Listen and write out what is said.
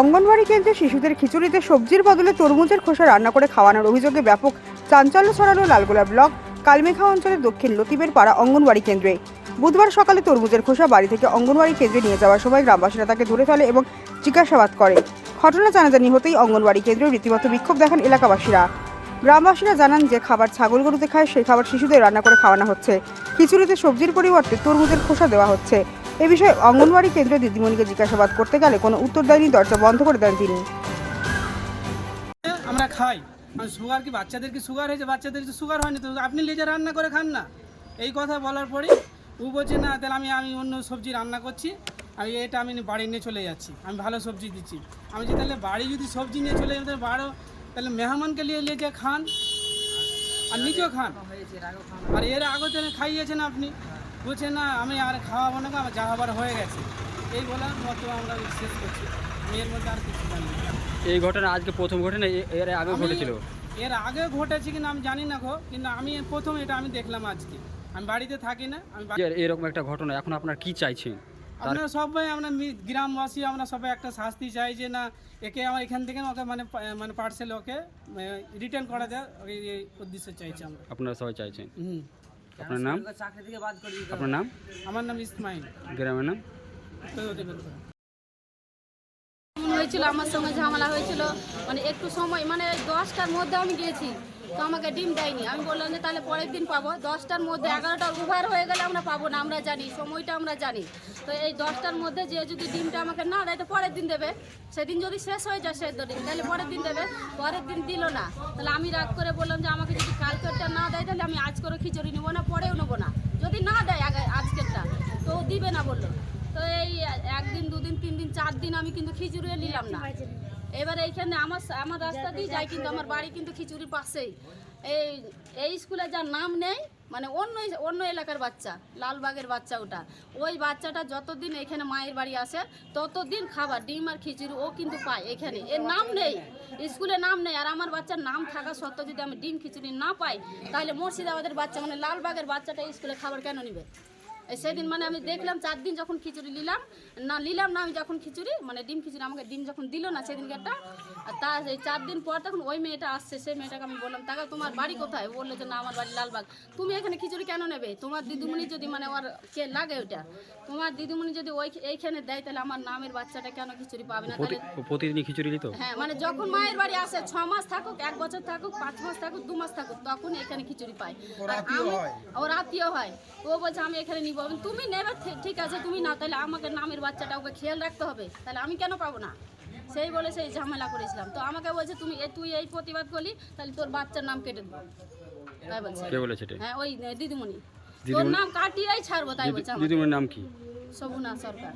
অঙ্গনওয়াড়ি কেন্দ্রে শিশুদের খিচুড়িতে সবজির বদলে তরমুজের খোসা রান্না করে খাওয়ানোর অভিযোগে ব্যাপক চাঞ্চল্য ছড়ালো লালগোলা ব্লক, কালমেঘা অঞ্চলের দক্ষিণ লতিবের পাড়া অঙ্গনওয়াড়ি কেন্দ্রে। বুধবার সকালে তরমুজের খোসা বাড়ি থেকে অঙ্গনওয়াড়ি কেন্দ্রে নিয়ে যাওয়ার সময় গ্রামবাসীরা তাকে ধরে ফেলে এবং জিজ্ঞাসাবাদ করে। ঘটনা জানাজানি হতেই অঙ্গনওয়াড়ি কেন্দ্রে রীতিমতো বিক্ষোভ দেখান এলাকাবাসীরা। গ্রামবাসীরা জানান, যে খাবার ছাগল গরুতে খায়, সেই খাবার শিশুদের রান্না করে খাওয়ানো হচ্ছে। খিচুড়িতে সবজির পরিবর্তে তরমুজের খোসা দেওয়া হচ্ছে। এ বিষয়ে অঙ্গনওয়াড়ি কেন্দ্রে দিদিমণিকে জিজ্ঞাসাবাদ করতে গেলে কোনো উত্তর দেয়নি, দরজা বন্ধ করে দেন তিনি। আমরা খাই। সুগার কি বাচ্চাদের কি সুগার হয়েছে? বাচ্চাদের তো সুগার হয়নি তো। আপনি লেজে রান্না করে খান না। এই কথা বলার পরে ও বলছে, না, তাহলে আমি আমি অন্য সবজি রান্না করছি। আমি এটা আমি বাড়ি নিয়ে চলে যাচ্ছি। আমি ভালো সবজি দিচ্ছি। আমি যদি তাহলে বাড়ি যদি সবজি নিয়ে চলে যাই তাহলে বারো তাহলে মেহমানকে নিয়ে লেজে খান। আর নিজেও খান। আর এর আগে তো খাইয়েছেন আপনি। বলছেন না আমি আর খাওয়াবো না আমার যা হবার হয়ে গেছে। এই বলার মতো আমরা শেষ করছি। আমি এর মধ্যে আর কিছু জানি না। এই ঘটনা আজকে প্রথম ঘটনা এর আগে ঘটেছিল? এর আগে ঘটেছে কিনা আমি জানি না গো কিন্তু আমি প্রথম এটা আমি দেখলাম আজকে। আমি বাড়িতে থাকি না আমি এরকম একটা ঘটনা এখন আপনার কি চাইছেন? আপনারা সবাই আমরা গ্রামবাসী আমরা সবাই একটা শাস্তি চাই যে না একে আমার এখান থেকে ওকে মানে মানে পার্সেল ওকে রিটার্ন করা যায়। এই উদ্দেশ্যে চাইছি আমরা। আপনারা সবাই চাইছেন? হুম। আপনার নাম? আপনার নাম? আমার নাম ইসমাইল। গ্রামের নাম? হয়েছিল আমার সঙ্গে ঝামেলা হয়েছিল। মানে একটু সময় মানে দশটার মধ্যে আমি গিয়েছি তো আমাকে ডিম দেয়নি। আমি বললাম যে তাহলে পরের দিন পাবো। দশটার মধ্যে এগারোটার ওভার হয়ে গেলে আমরা পাবো না, আমরা জানি, সময়টা আমরা জানি। তো এই দশটার মধ্যে যে যদি ডিমটা আমাকে না দেয়, তো পরের দিন দেবে। সেদিন যদি শেষ হয়ে যায় সেদ্ধ ডিম, তাহলে পরের দিন দেবে। পরের দিন দিল না। তাহলে আমি রাগ করে বললাম যে আমাকে যদি কালকেরটা না দেয়, তাহলে আমি আজ করে খিচুড়ি নেব না, পরেও নেব না। যদি না দেয় আগে, আজকেরটা, তো দিবে না বলল। তো এই একদিন দুদিন, তিন দিন, চার দিন আমি কিন্তু খিচুড়িও নিলাম না। এবার এইখানে আমার আমার রাস্তা দিয়ে যাই, কিন্তু আমার বাড়ি কিন্তু খিচুড়ির পাশেই। এই এই স্কুলে যার নাম নেই মানে অন্য অন্য এলাকার বাচ্চা, লালবাগের বাচ্চা ওটা। ওই বাচ্চাটা যতদিন এখানে মায়ের বাড়ি আসে, ততদিন খাবার, ডিম আর খিচুড়ি ও কিন্তু পায় এখানে। এর নাম নেই, স্কুলে নাম নেই, আর আমার বাচ্চার নাম থাকা সত্ত্বেও যদি আমি ডিম খিচুড়ি না পাই, তাহলে মুর্শিদাবাদের বাচ্চা মানে লালবাগের বাচ্চাটা স্কুলে খাবার কেন নিবে? সেদিন মানে আমি দেখলাম চার দিন যখন খিচুড়ি নিলাম না নিলাম না আমি যখন খিচুড়ি মানে ডিম খিচুড়ি আমাকে ডিম যখন দিল না সেদিনকে একটা আর তার এই চার দিন পর তখন ওই মেয়েটা আসছে সেই মেয়েটাকে আমি বললাম তাকে তোমার বাড়ি কোথায়? ও বলল যে না আমার বাড়ি লালবাগ। তুমি এখানে খিচুড়ি কেন নেবে? তোমার দিদিমণি যদি মানে ওর কে লাগে ওটা তোমার দিদিমণি যদি ওই এইখানে দেয় তাহলে আমার নামের বাচ্চাটা কেন খিচুড়ি পাবে না? প্রতি- তাহলে প্রতিদিনই খিচুড়ি দিত হ্যাঁ মানে যখন মায়ের বাড়ি আসে ছ মাস থাকুক এক বছর থাকুক পাঁচ মাস থাকুক দু মাস থাকুক তখন এখানে খিচুড়ি পায়। আর আমি ও রাতিও হয়। ও বলছে আমি এখানে নিবো আমি, তুমি নেবে ঠিক আছে তুমি না তাহলে আমাকে নামের বাচ্চাটা ওকে খেয়াল রাখতে হবে। তাহলে আমি কেন পাবো না? সেই বলে সেই ঝামেলা করেছিলাম। তো আমাকে বলছে তুমি তুই এই প্রতিবাদ করলি তাহলে তোর বাচ্চার নাম কেটে দেবো। তাই বলছে। কে বলেছে এটা? হ্যাঁ ওই দিদিমণি। তোর নাম কাটিয়েই ছাড়বো তাই বলছে আমাকে। দিদিমণির নাম কি? সবুনা সরকার।